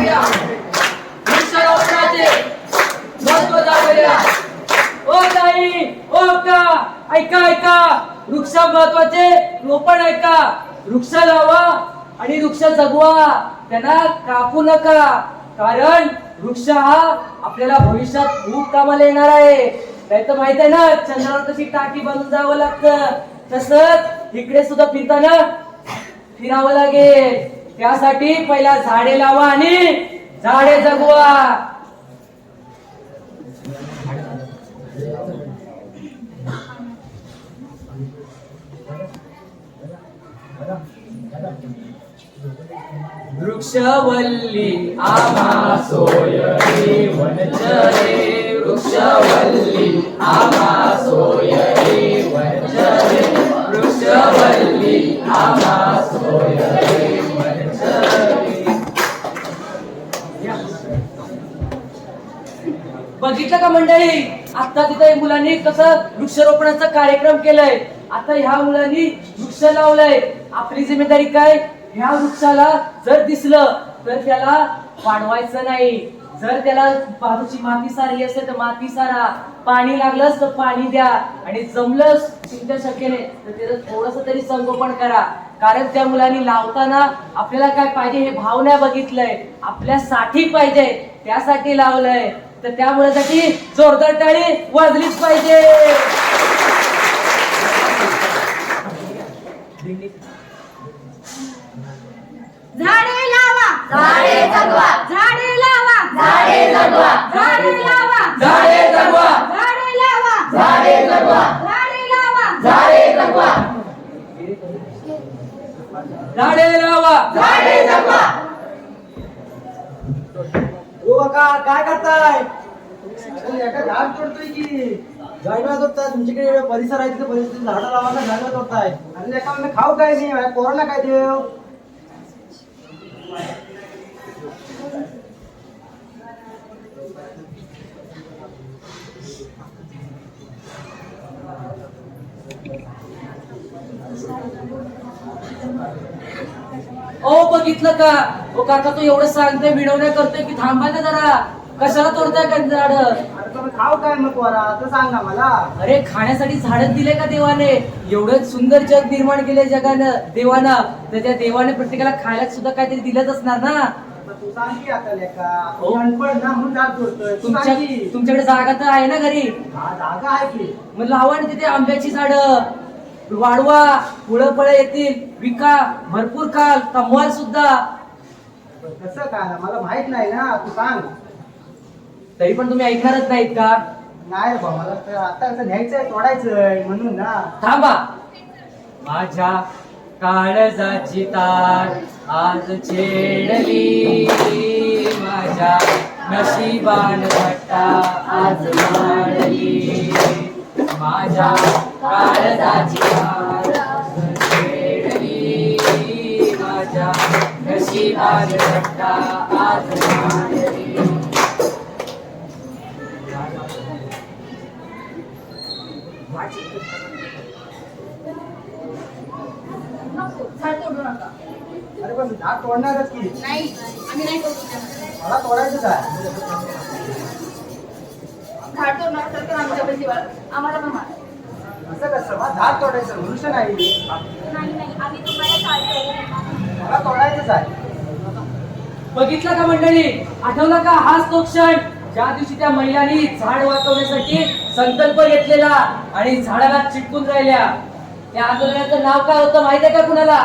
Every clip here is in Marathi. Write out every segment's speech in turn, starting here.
दाखवूया वृक्षारोपणाचे महत्त्व दाखवूया ओ ताई ओ का ऐका ऐका वृक्ष महत्त्वाचे रोपण ऐका वृक्ष लावा आणि वृक्ष जगवा त्यांना कापू नका कारण वृक्ष हा आपल्याला भविष्यात खूप कामाला येणार आहे नाही तर माहीत आहे ना? चंद्रावर कशी टाकी बांधून जावं लागतं. तसंच इकडे सुद्धा फिरताना फिरावं लागेल. त्यासाठी पहिला झाडे लावा आणि झाडे जगवा. वृक्षवल्ली आम्हा सोयरी वनचरे. वृक्षवल्ली आम्हा सोयरी बघितलं का मंडळी? आता तिथे मुलांनी कसं वृक्षारोपणाचा कार्यक्रम केलाय. आता ह्या मुलांनी वृक्ष लावलंय. आपली जिम्मेदारी काय? ह्या वृक्षाला जर दिसलं तर त्याला वाढवायचं नाही. जर त्याला बाजूची माती सारी असेल तर माती सारा. पाणी लागलंच तर पाणी द्या. आणि जमलंच तुमच्या शक्यने तर त्याचं थोडस तरी संगोपन करा. कारण त्या मुलांनी लावताना आपल्याला काय पाहिजे हे भाव नाही बघितलंय. आपल्यासाठी पाहिजे त्यासाठी लावलंय. तर त्या मुलासाठी जोरदार टाळी वाजलीच पाहिजे. झाडे लावा. झाडे जगवा. झाडे लावा. झाडे जगवा. झाडे लावा. झाडे जगवा. झाडे लावा. झाडे जगवा. झाडे लावा. झाडे जगवा. झाडे लावा. झाडे जगवा. ओ काय करताय? झाड तोडतोय की. झाडं तोडताय तुमच्याकडे एवढं परिसर आहे तिथे परिस्थिती झाडं लावायला झाड होत आहे आणि एका म्हणजे खाऊ काय नाही कोरोना काय देव? ओ बघितलं का? ओ काका तू एवढं सांगतोय मिळवण्या करतोय की थांबा ना जरा. कशाला तोडताय का झाड खाऊ काय मग तर सांग ना मला. अरे खाण्यासाठी झाडच दिले का देवाने? एवढं सुंदर जग निर्माण केलंय जगानं देवानं. तर त्या देवाने प्रत्येकाला खायला सुद्धा काहीतरी दिलंच असणार ना? आता तू सांग की आता लेका. हो. तू अनपढ ना म्हणून झाड तोडतोय तू तुमच्या सांग की. तुमच्याकडे जागा तर आहे ना घरी? हा जागा आहे की. मग लावा ना तिथे आंब्याची झाडं. वाढवा फुलं फळं येतील विका भरपूर काल कमवाल सुद्धा. कसं काय मला माहीत नाही ना तू सांग. तरी पण तुम्ही ऐकणारच नाहीत का? नाही बा मला तर आता असं न्यायचंय तोडायचंय म्हणून ना. थांबा. माझ्या काळजाची तार आज छेडली. माझ्या नशिबान घट्टा आज मांडली. माझ्या अरे पण तोडणारच की नाही आम्ही नाही. मला तोडायचंच आहे तोडणार तर आमच्या वाढ आम्हाला पण मारा. असं कसं? मला झाड तोडायचं मनुष्य नाही. नाही नाही आम्ही तुम्हाला चालतो मला तोडायचंच आहे. बघितलं का मंडळी? आठवलं का? हाच तो क्षण. ज्या दिवशी त्या महिलांनी झाड वाचवण्यासाठी संकल्प घेतलेला आणि झाडाला चिटकून राहिल्या. त्या आंदोलनाचं नाव काय होतं माहिती आहे का कुणाला?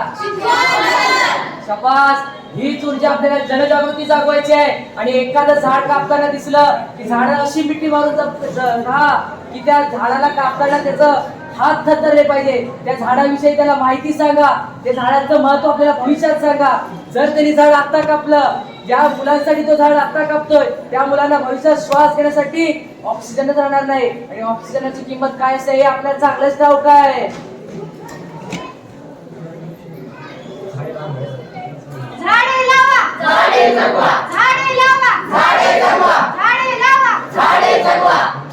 शपास हीच ऊर्जा आपल्याला जनजागृती जागवायची आहे. आणि एखादं झाड कापताना दिसलं की झाड अशी मिठी मारून राहा की त्या झाडाला कापताना त्याचं हात थरथरले पाहिजे. त्या झाडाविषयी त्याला माहिती सांगा. त्या झाडाचं महत्त्व आपल्याला भविष्यात सांगा. जर त्यांनी झाड आत्ता कापलं ज्या मुलांसाठी तो झाड आत्ता कापतोय त्या मुलांना भविष्यात श्वास घेण्यासाठी ऑक्सिजनच राहणार नाही. आणि ऑक्सिजनाची किंमत काय असते हे आपल्याला चांगलंच ठाऊक आहे झाडे लावा झाडे जगवा. झाडे लावा. झाडे जगवा. झाडे लावा. झाडे जगवा.